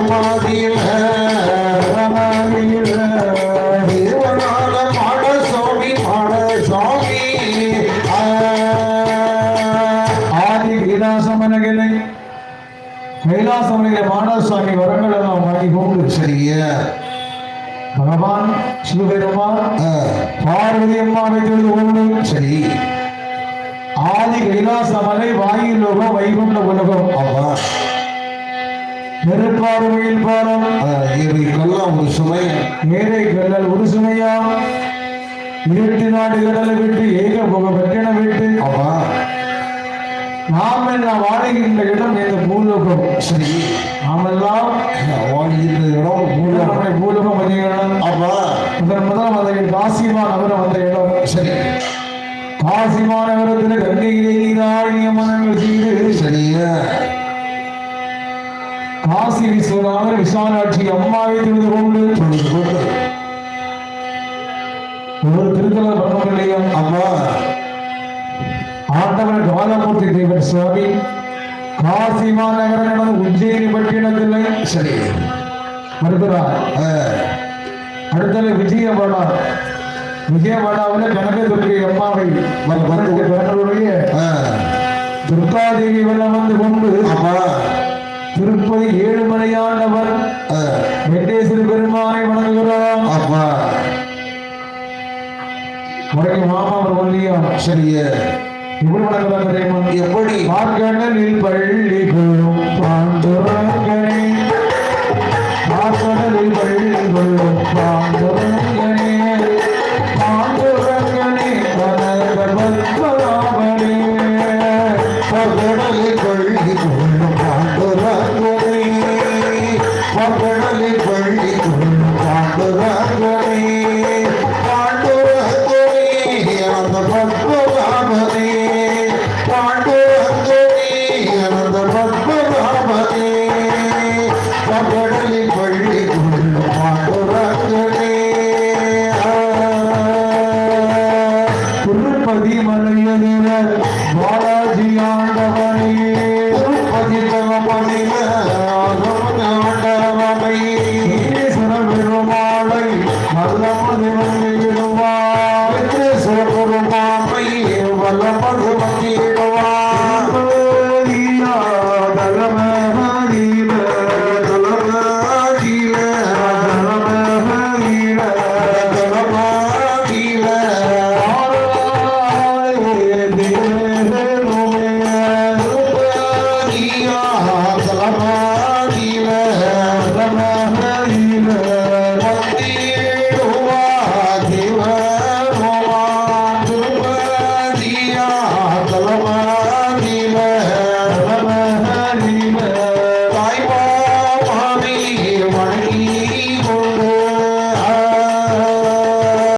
சமாதியில் வரங்களெல்லாம் வாங்கி கொண்டு சரியா பகவான் சிவபெருமான் பார்வதி சரி ஆதி கைலாசமலை வாயில் லோகம் வைகுண்ட உலகம். ஆமா நெருப்பாறுமையில் பாரம். ஆ, இவைக்கெல்லாம் ஒரு சுமை. ஏழை கல்லல் ஒரு சுமையா? இருட்டு நாடு கடலை விட்டு ஏக புக வெட்டன விட்டு. ஆமா நாம் எல்லாம் வாழுகின்ற இடம் இந்த பூலோகம். சரி. நாமெல்லாம் வாழ்கின்ற இடம் பூலோகம். வந்த இடம் ஆமா முதன் முதல் அந்த காசிமா நகரம் வந்த இடம். சரி. காசிமா நகரத்தில் கங்கையிலே நீராடி நியமனங்கள் செய்து. சரியா காசி விஸ்வநாதர் விசாலாட்சி அம்மாவை தொழுது கொண்டு ஒரு திருத்தல பண்ணணும் இல்லையா ஆமா ஆண்டவர் காலமூர்த்தி தேவர் சுவாமி காசி மாநகரம் உஜ்ஜயினி பட்டினத்தில் சரி. ஆ, அடுத்தது விஜயவாடா. விஜயவாடாவில் கனகதுர்கை அம்மாவை வந்து பிறந்தவருடைய ஆ, துர்காதேவி வெள்ளம் வந்து கொண்டு ஆமா. திருப்பதி ஏழுமலையாண்டவர். வெங்கடேஸ்வர பெருமானை வணங்குகிறார் ஆமா. முறைக்கு மாமா அவர் ஒல்லியா சரியா. எப்படி வணங்குறாங்க தெரியுமா? எப்படி? பார்க்கடலில் பள்ளி கொள்ளும் பாண்டுரங்கனே. பார்க்கடலில் பள்ளி கொள்ளும் பாண்டுரங்கனே. ಕಾಪಾಡಲಿ ಬಳ್ಳಿ ಪಾಂಡುರಾಗನೇ ಪಾಂಡುರಾಗನೇ ಆನಂದ ಪದ್ಮರಾಮನೇ ಪಾಂಡುರಾಗನೇ ಆನಂದ ಪದ್ಮರಾಮನೇ ಕಾಪಾಡಲಿ ಬಳ್ಳಿ ಪಾಂಡುರಾಗನೇ திருப்பதி மலையதிர பாலாஜி ஆண்டவனே ভগবান